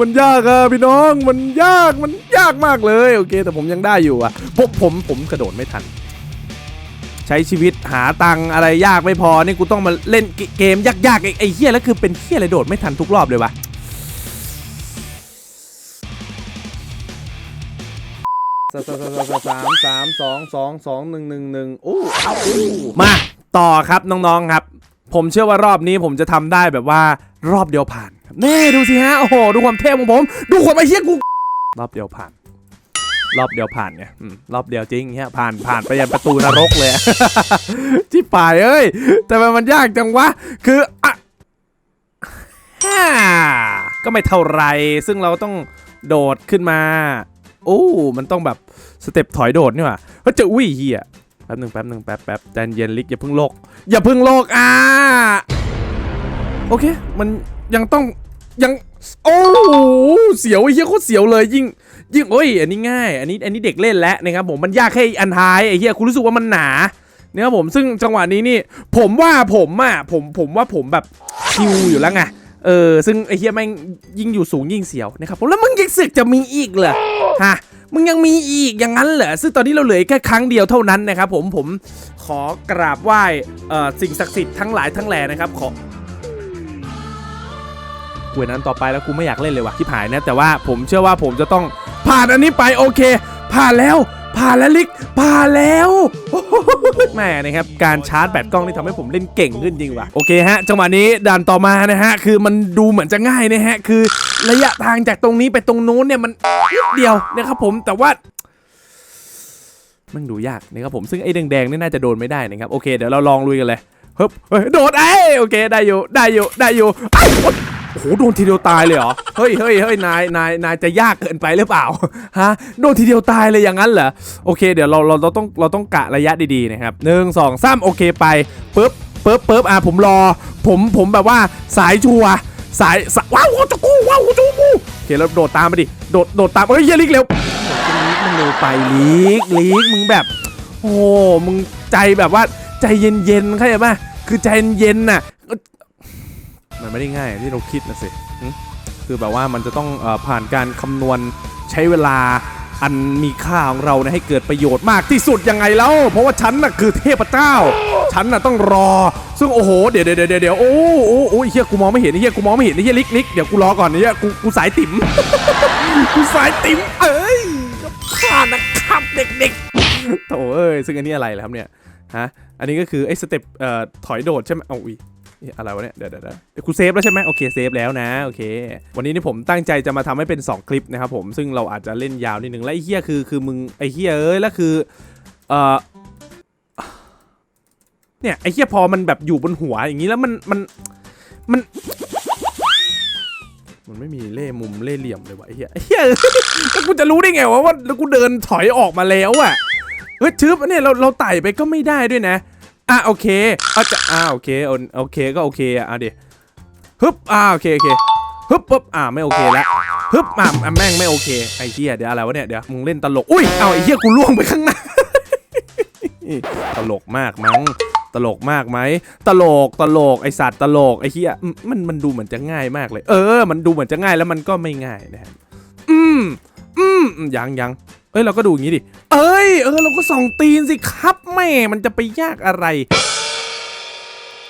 มันยากอะพี่น้องมันยากมันยากมากเลยโอเค แต่ผมยังได้อยู่อะผมผมผมกระโดดไม่ทัน ใช้ชีวิตหาตังอะไรยากไม่พอนี่กูต้องมาเล่นเกมยากๆไอ้ไอ้เฮียแล้วคือเป็นเฮียอะไรโดดไม่ทันทุกรอบเลยวะสามสามสองสองสองหนึ่งหนึ่งหนึ่งอู้เอาอู้มาต่อครับน้องๆครับ ผมเชื่อว่ารอบนี้ผมจะทำได้แบบว่ารอบเดียวผ่าน นี่ดูสิฮะ โอ้โห ดูความเท่ของผม ดูความไอ้เหี้ยกู รอบเดียวผ่าน รอบเดียวผ่านไงรอบเดียวจริงเฮียผ่านผ่านไปยันประตูนรกเลยที่ป่ายเอ้ยแต่มันมันยากจังวะ คืออะฮ่าก็ไม่เท่าไร ซึ่งเราต้องโดดขึ้นมา โอ้ มันต้องแบบสเต็ปถอยโดดนี่หว่าเฮ้ยจะอุ้ยเฮียแป๊บหนึ่งแป๊บหนึ่งแป๊บแป๊บใจเย็นลิกอย่าเพิ่งโลก อย่าเพิ่งโลกอ่าโอเค มันยังต้อง ยังโอ้โหเสียวไอ้เหี้ยโคตรเสียวเลยยิ่งยิ่งโอ้ยอันนี้ง่าย อันนี้อันนี้เด็กเล่นแล้วนะครับผมมันยากแค่อันท้ายไอ้เหี้ยคุณรู้สึกว่ามันหนาเนะครับผมซึ่งจังหวะนี้นี่ ผมว่าผมอะผมผมว่าผมแบบคิวอยู่แล้วไงเออซึ่งไอ้เหี้ยแม่งยิ่งอยู่สูงยิ่งเสียวนะครับผมแล้วมึงยังสึกจะมีอีกเหรอฮะมึงยังมีอีกอย่างนั้นเหรอซึ่งตอนนี้เราเหลือแค่ครั้งเดียวเท่านั้นนะครับผมผมขอกราบไหว้สิ่งศักดิ์สิทธิ์ทั้งหลายทั้งแหล่นะครับขอ กูเห็นอันต่อไปแล้วกูไม่อยากเล่นเลยว่ะที่ผายนะแต่ว่าผมเชื่อว่าผมจะต้องผ่านอันนี้ไปโอเค ผ่านแล้วผ่านแล้วลิกผ่านแล้วแม่นะครับการชาร์จแบตกล้องนี่ทำให้ผมเล่นเก่งขึ้นจริงว่ะโอเคฮะจังหวะนี้ด่านต่อมานะฮะคือมันดูเหมือนจะง่ายนะฮะคือระยะทางจากตรงนี้ไปตรงโน้นเนี่ยมันนิดเดียวนะครับผมแต่ว่ามันดูยากนะครับผมซึ่งไอ้แดงๆนี่น่าจะโดนไม่ได้นะครับโอเคเดี๋ยวเราลองลุยกันเลยเฮ้ยโดดไอ้โอเคได้อยู่ได้อยู่ได้อยู่ โอ้โหโดนทีเดียวตายเลยเหรอ เฮ้ยเฮ้ยเฮ้ยนายนายนายจะยากเกินไปหรือเปล่า ฮะ โดนทีเดียวตายเลยอย่างนั้นเหรอ โอเค เดี๋ยวเราเราเราต้องเราต้องกะระยะดีๆนะครับหนึ่งสองสามโอเคไปปึ๊บปึ๊บปึ๊บอะผมรอ ผมผมแบบว่าสายชัวร์สายสายว้าวจะกูว้าวจะกูโอเคแล้วโดดตามมาดิ โดดโดดตามเฮ้ยเหี้ยลิกเร็วลีกมึงเร็วไปลีกลีกมึงแบบ โอ้ มึงใจแบบว่าใจเย็นๆเข้าใจป่ะคือใจเย็นๆน่ะ มันไม่ได้ง่ายที่เราคิดนะสิคือแบบว่ามันจะต้องอผ่านการคำนวณใช้เวลาอันมีค่าของเรานะให้เกิดประโยชน์มากที่สุดยังไงแล้ว เพราะว่าฉันน่ะคือเทพเจ้า ฉันน่ะต้องรอ ซึ่งโอ้โหเดี๋ยวเดี๋ยวเดี๋ยวเดี๋ยวโอ้โอ้โอ้เฮียกูมองไม่เห็นเฮียกูมองไม่เห็นเฮียลิกลิกเดี๋ยวกูรอก่อนเฮียกูกูสายติ๋มกูสายติ๋มเอ้ยก็ผ่านนะครับเด็กๆโถเอ้ยซึ่งอันนี้อะไรล่ะครับเนี่ยฮะอันนี้ก็คือไอ้สเต็ปเอ่อถอยโดดใช่ไหมเอาอี อะไรวะเนี่ยเดี๋ยวเดี๋ยวเดี๋ยวกูเซฟแล้วใช่ไหมโอเคเซฟแล้วนะโอเค วันนี้นี่ผมตั้งใจจะมาทำให้เป็น 2 คลิปนะครับผมซึ่งเราอาจจะเล่นยาวนิดนึงและไอ้เฮียคือคือมึงไอ้เฮียเอ้ยแล้วคือเออเนี่ยไอ้เฮียพอมันแบบอยู่บนหัวอย่างนี้แล้วมันมันมัน มันไม่มีเล่มุมเล่เหลี่ยมเลยวะไอ้เหี้ยไอ้เหี้ยแล้วกูจะรู้ได้ไงวะว่าแล้วกูเดินถอยออกมาแล้วอะเฮ้ยชึบเนี่ยเราเราไต่ไปก็ไม่ได้ด้วยนะอะโอเคอะจะ อะโอเคโอเคก็โอเคอะเอะดิฮึบอะโอเคโอเคฮึบปุ๊บอะไม่โอเคแล้วฮึบอะแม่งไม่โอเคไอ้เหี้ยเดี๋ยวอะไรวะเนี่ยเดี๋ยวมึงเล่นตลกอุ้ยเอาไอ้เหี้ยกูล่วงไปข้างหน้าตลกมากมั้งตลกมากไหมตลกตลกไอสัตว์ตลกไอเฮียมันมันดูเหมือนจะง่ายมากเลย เออ มันดูเหมือนจะง่ายแล้วมันก็ไม่ง่ายนะครับอืมอืมอืมยังยังเอ้ยเราก็ดูอย่างนี้ดิ เอ้ยเออเราก็ส่องตีนสิครับแม่มันจะไปยากอะไร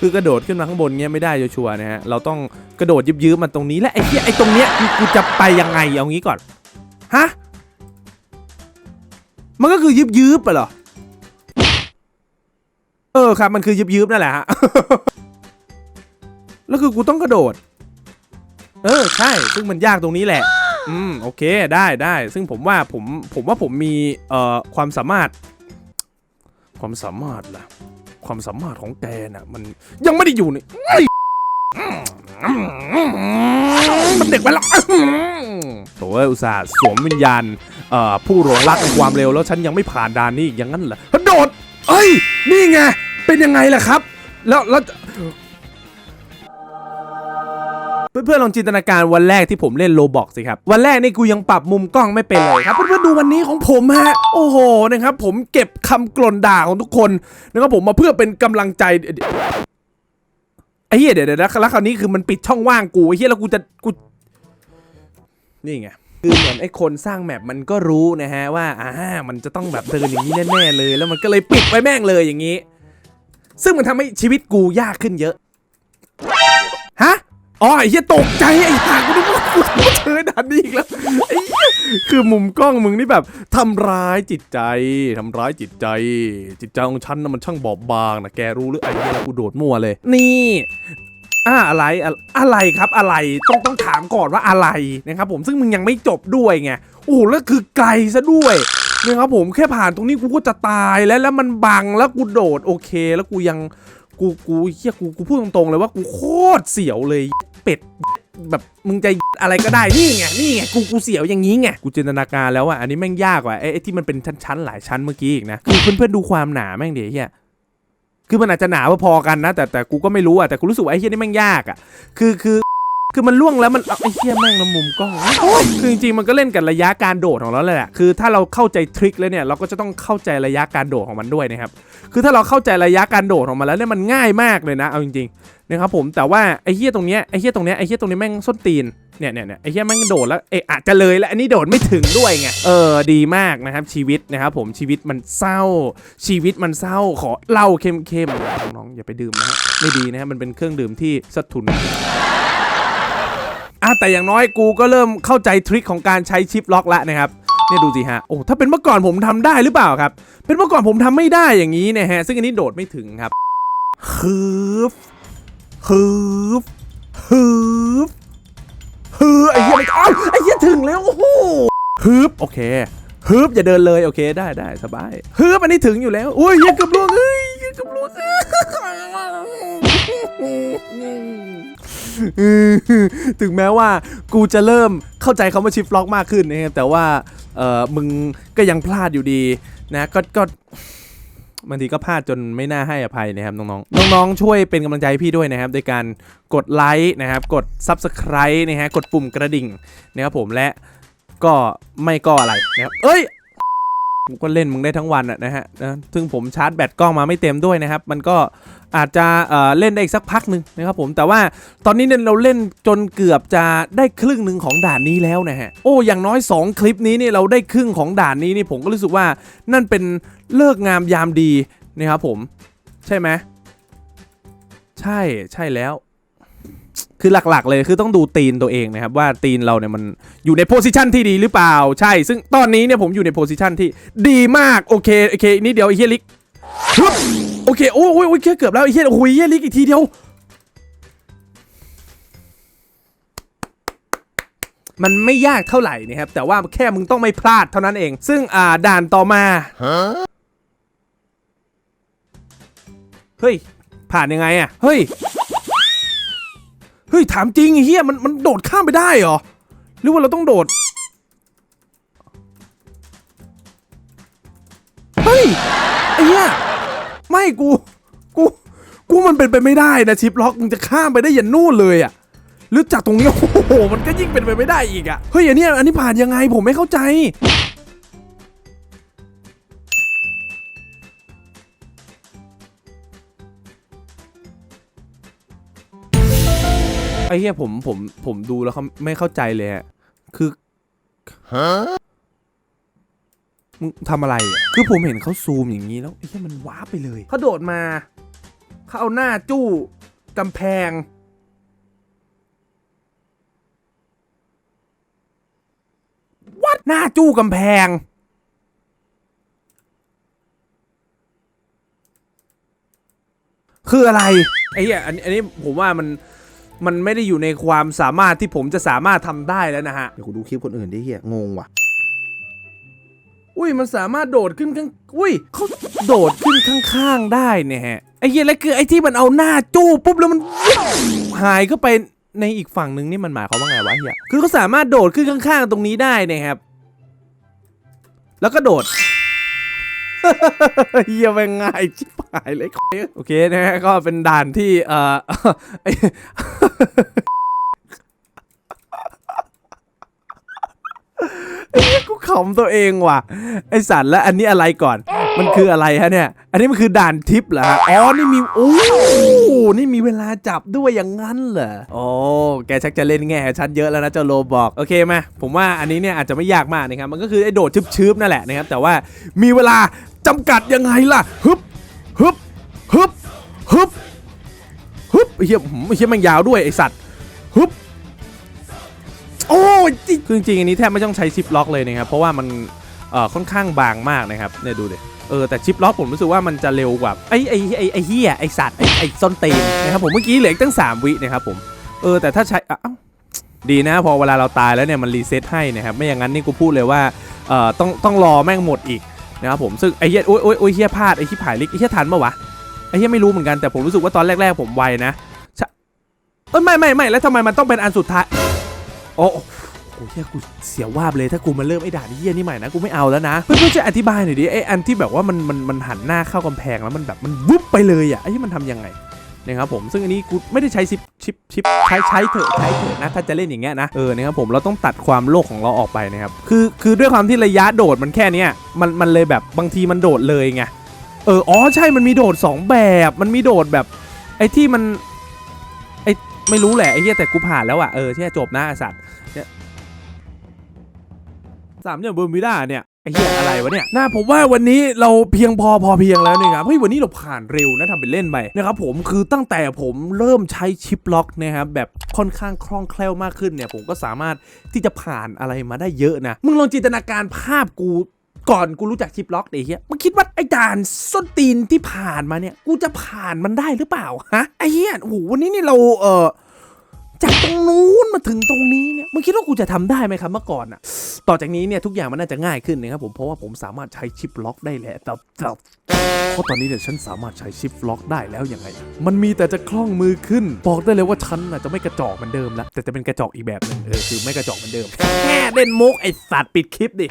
คือกระโดดขึ้นมาข้างบนเงี้ยไม่ได้ชัวร์นะฮะเราต้องกระโดดยืบยืบๆมาตรงนี้และไอ้เหี้ยไอ้ตรงเนี้ยกูจะไปยังไงเอางี้ก่อนฮะมันก็คือยืบยืบๆไปเหรอเออครับมันคือยืบยืบๆนั่นแหละฮะแล้วคือกูต้องกระโดด เออใช่ซึ่งมันยากตรงนี้แหละ อืมโอเคได้ได้ ซึ่งผมว่าผมผมว่าผมมีเอ่อความสามารถ ความสามารถล่ะ ความสามารถของแกน่ะ มันยังไม่ได้อยู่ในไอ้มันเด็กไปแล้วโถ่อุตส่าห์สวมวิญญาณผู้หลงรักในความเร็วแล้วฉันยังไม่ผ่านด่านนี้อย่างนั้นเหรอกระโดดเอ้ย นี่ไง เป็นยังไงล่ะครับ แล้วแล้ว เพื่อนๆลองจินตนาการวันแรกที่ผมเล่นโลบอกสิครับ วันแรกนี่กูยังปรับมุมกล้องไม่เป็นเลยครับเพื่อนๆดูวันนี้ของผมฮะโอ้โหนะครับผมเก็บคำกลนด่าของทุกคนนะครับผมมาเพื่อเป็นกำลังใจไอ้เหี้ยเดี๋ยวเดี๋ยวแล้วคราวนี้คือมันปิดช่องว่างกูไอ้เหี้ยแล้วกูจะกูนี่ไงคือเหมือนไอ้คนสร้างแมปมันก็รู้นะฮะว่าอ่ามันจะต้องแบบเดินอย่างนี้แน่ๆเลย แล้วมันก็เลยปิดไว้แม่งเลยอย่างนี้ ซึ่งมันทำให้ชีวิตกูยากขึ้นเยอะ อ๋อไอ้เหี้ยตกใจไอ้ห่ากูนึกว่ากูเจอด่านนี้อีกแล้วไอ้เหี้ยคือมุมกล้องมึงนี่แบบทำร้ายจิตใจทำร้ายจิตใจ จิตใจของฉันน่ะมันช่างบอบบางนะแกรู้หรือไอ้เหี้ยแล้วกูโดดมั่วเลย นี่อ่าอะไรอะอะไรครับอะไรต้องต้องถามก่อนว่าอะไรนะครับผมซึ่งมึงยังไม่จบด้วยไงโอ้โหแล้วคือไกลซะด้วยนะครับผมแค่ผ่านตรงนี้กูก็จะตายแล้วแล้วมันบังแล้วกูโดดโอเค แล้วกูยัง กูกูเฮียกูกูพูดตรงๆเลยว่ากูโคตรเสียวเลยเป็ดแบบมึงจะอะไรก็ได้นี่ไงนี่ไงกูกูเสียวอย่างนี้ไงกูจินตนาการแล้วอะอันนี้แม่งยากกว่าไอ้ที่มันเป็นชั้นๆหลายชั้นเมื่อกี้อีกนะคือเพื่อนๆดูความหนาแม่งเดี๋ยวเฮียคือมันอาจจะหนาพอๆกันนะ แต่แต่กูก็ไม่รู้อะแต่กูรู้สึกว่าไอ้เฮียนี่แม่งยากอะคือคือ คือมันล่วงแล้วมันไอ้เหี้ยแม่งละมุมกล้องโอ้ยคือจริงๆมันก็เล่นกับระยะการโดดของเราแหละคือถ้าเราเข้าใจทริคแล้วเนี่ยเราก็จะต้องเข้าใจระยะการโดดของมันด้วยนะครับคือถ้าเราเข้าใจระยะการโดดของมันแล้วเนี่ยมันง่ายมากเลยนะเอาจริงๆนะครับผมแต่ว่าไอ้เหี้ยตรงเนี้ยไอ้เหี้ยตรงเนี้ยไอ้เหี้ยตรงนี้แม่งส้นตีนเนี่ยเนี่ยเนี่ยไอ้เหี้ยแม่งโดดแล้วเอะอาจจะเลยแล้วอันนี้โดดไม่ถึงด้วยไงเออดีมากนะครับชีวิตนะครับผมชีวิตมันเศร้า ชีวิตมันเศร้าขอเหล้าเข้มๆน้องๆอย่าไปดื่มนะฮะไม่ดีนะครับมันเป็นเครื่องดื่มที่สะทุน อะแต่อย่างน้อยกูก็เริ่มเข้าใจทริคของการใช้ชิปล็อกแล้วนะครับเนี่ยดูสิฮะ โอ้ ถ้าเป็นเมื่อก่อนผมทำได้หรือเปล่าครับ เป็นเมื่อก่อนผมทำไม่ได้อย่างนี้เนี่ยฮะ ซึ่งอันนี้โดดไม่ถึงครับฮึบฮึบฮึบฮึบไอ้เหี้ยมันอ้ไอ้เหี้ยถึงแล้วโอ้โหฮึบโอเคฮึบอย่าเดินเลยโอเคได้ได้สบายฮึบอันนี้ถึงอยู่แล้วอุ้ยเหี้ยกือบล่วงเอ้ยเหี้ยกือบล่วงเอ้ย ถึงแม้ว่ากูจะเริ่มเข้าใจคำว่าชิฟล็อกมากขึ้นนะครับแต่ว่าเออมึงก็ยังพลาดอยู่ดีนะก็ก็บางทีก็พลาดจนไม่น่าให้อภัยนะครับน้องๆ น้องๆ ช่วยเป็นกำลังใจให้พี่ด้วยนะครับโดยการกดไลค์นะครับ กด Subscribe นะฮะกดปุ่มกระดิ่งนะครับผมและก็ไม่ก็อะไรนะครับเอ้ย กูก็เล่นมึงได้ทั้งวันอะนะฮะนะซึ่งผมชาร์จแบตกล้องมาไม่เต็มด้วยนะครับ มันก็อาจจะเเล่นได้อีกสักพักหนึ่งนะครับผมแต่ว่าตอนนี้เนี่ยเราเล่นจนเกือบจะได้ครึ่งหนึ่งของด่านนี้แล้วนะฮะโอ้อย่างน้อย 2 คลิปนี้เนี่ยเราได้ครึ่งของด่านนี้นี่ผมก็รู้สึกว่านั่นเป็นเลิกงามยามดีนะครับผม ใช่ไหมใช่ใช่แล้ว คือหลักๆ เลยคือต้องดูตีนตัวเองนะครับ ว่าตีนเราเนี่ยมันอยู่ในโพสิชันที่ดีหรือเปล่า ใช่ ซึ่งตอนนี้เนี่ยผมอยู่ในโพสิชันที่ดีมาก โอเคโอเคนี่เดี๋ยวไอ้เฮียลิกฮึบโอเคโอ้ยโอ้ยโอ้ยแค่เกือบแล้วไอ้เฮียโอ้ยเฮียลิกอีกทีเดียวมันไม่ยากเท่าไหร่นะครับ แต่ว่าแค่มึงต้องไม่พลาดเท่านั้นเอง ซึ่งอ่าด่านต่อมา เฮ้ย ผ่านยังไงอะ เฮ้ยเฮ้ยถามจริงเฮียมันมันโดดข้ามไปได้เหรอ หรือว่าเราต้องโดด เฮ้ยไอ้เหี้ยไม่กู กู กูมันเป็นไปไม่ได้นะชิปล็อกมึงจะข้ามไปได้ยันนู่นเลยอะหรือจากตรงนี้โอ้โหมันก็ยิ่งเป็นไปไม่ได้อีกอะเฮ้ยอันเนี้ยอันนี้ผ่านยังไงผมไม่เข้าใจ ไอ้เหี้ยผมผมผมดูแล้วเขาไม่เข้าใจเลยอะคือมึงทำอะไรอะคือผมเห็นเขาซูมอย่างนี้แล้วไอ้เหี้ยมันว้าร์ปไปเลยเขาโดดมาเขาเอาหน้าจู้กำแพง วัดหน้าจู้กำแพง คืออะไร ไอ้เหี้ยอันนี้อันนี้ผมว่ามัน มันไม่ได้อยู่ในความสามารถที่ผมจะสามารถทำได้แล้วนะฮะ เดี๋ยวกูดูคลิปคนอื่นดิเฮียงงว่ะ อุ้ยมันสามารถโดดขึ้นข้างอุ้ยเขาโดดขึ้นข้างๆได้เนี่ยฮะไอ้เหี้ยแล้วคือไอ้ที่มันเอาหน้าจู้ปุ๊บแล้วมันหายเข้าไปในอีกฝั่งหนึ่งนี่มันหมายความว่าไงวะเฮียคือเขาสามารถโดดขึ้นข้างๆตรงนี้ได้เนะครับ แล้วก็โดด เฮียไง่ายชิบหายเลยโอเคนะฮะก็เป็นด่านที่เอ่อไอ้กูขำตัวเองว่ะ ไอสัตว์แล้วอันนี้อะไรก่อน มันคืออะไรฮะเนี่ย อันนี้มันคือด่านทิปเหรอฮะอ๋อนี่มีโอ้นี่มีเวลาจับด้วยอย่างนั้นเหรอโอ้แกชักจะเล่นแง่ชั้นเยอะแล้วนะเจ้าโลบอกโอเคไหมผมว่าอันนี้เนี่ยอาจจะไม่ยากมากนะครับมันก็คือไอ้โดดชืบๆนั่นแหละนะครับแต่ว่ามีเวลา จำกัดยังไงล่ะฮึบฮึบฮึบฮึบฮึบไอเหี้ยหืมไอเหี้ยมันยาวด้วยไอสัตว์ฮึบโอ้ยจริงจริงอันนี้แทบไม่ต้องใช้ชิปล็อกเลยนะครับเพราะว่ามันเอ่อค่อนข้างบางมากนะครับเนี่ยดูดิเออแต่ชิปล็อกผมรู้สึกว่ามันจะเร็วกว่าไอไอไอไอ้เฮียไอสัตว์ไอไอส้นตีนนะครับผมเมื่อกี้เหลืออกตั้ง 3 วินะครับผมเออแต่ถ้าใช้อ้าวดีนะพอเวลาเราตายแล้วเนี่ยมันรีเซ็ตให้นะครับไม่อย่างนั้นนี่กูพูดเลยว่าเอ่อต้องต้องรอแม่งหมดอีก นะครับผมซึ่งไอ้เฮียโอ้ยโอ้ยโอ้ยเฮียพลาดไอ้ที่ผายลิกไอ้เฮียทันปะวะไอ้เฮียไม่รู้เหมือนกันแต่ผมรู้สึกว่าตอนแรกๆผมไวนะเอ้ยไม่ไม่ไม่แล้วทำไมมันต้องเป็นอันสุดท้ายโอ้โหเฮียกูเสียว่าบเลยถ้ากูมาเริ่มไอ้ด่านเฮียนี่ใหม่นะกูไม่เอาแล้วนะเพื่อนๆช่วยอธิบายหน่อยดิไอ้อันที่แบบว่ามันมันมันหันหน้าเข้ากำแพงแล้วมันแบบมันวุบไปเลยอะไอ้ที่มันทำยังไง นะครับผมซึ่งอันนี้กูไม่ได้ใช้ชิปชิปชิปใช้ใช้เถอะใช้เถอะนะถ้าจะเล่นอย่างเงี้ยนะเออนะครับผมเราต้องตัดความโลกของเราออกไปนะครับคือคือด้วยความที่ระยะโดดมันแค่เนี้ยมันมันเลยแบบบางทีมันโดดเลยไงเอออ๋อใช่มันมีโดดสองแบบมันมีโดดแบบ ไอ้ที่มันไอ้ไม่รู้แหละไอ้เหี้ยแต่กูผ่านแล้วอะเออที่จบนะสัตว์สามเหลี่ยมเบอร์มิด้าเนี่ย เหี้ยอะไรวะเนี่ยน่าผมว่าวันนี้เราเพียงพอพอเพียงแล้วเนี่ยครับเฮ้ยวันนี้เราผ่านเร็วนะทำเป็นเล่นไปนะครับผมคือตั้งแต่ผมเริ่มใช้ชิปล็อกนะครับแบบค่อนข้างคล่องแคล่วมากขึ้นเนี่ยผมก็สามารถที่จะผ่านอะไรมาได้เยอะนะมึงลองจินตนาการภาพกูก่อนกูรู้จักชิปล็อกดิเฮียมึงคิดว่าไอ้ด่านส้นตีนที่ผ่านมาเนี่ย กูจะผ่านมันได้หรือเปล่าฮะไอ้เฮียโอ้โหวันนี้นี่เราเออ จากตรงนู้นมาถึงตรงนี้เนี่ยมึงคิดว่ากูจะทำได้ไหมครับเมื่อก่อนอะต่อจากนี้เนี่ยทุกอย่างมันน่าจะง่ายขึ้นนะครับผมเพราะว่าผมสามารถใช้ชิปล็อกได้แล้วแต่แต่เพราะตอนนี้เนี่ยฉันสามารถใช้ชิปล็อกได้แล้วยังไง มันมีแต่จะคล่องมือขึ้น บอกได้เลยว่าฉันน่ะจะไม่กระจอกเหมือนเดิมแล้วแต่จะเป็นกระจอกอีกแบบหนึ่งเออคือไม่กระจอกเหมือนเดิมแค่เล่นมุกไอสัตว์ปิดคลิปดิ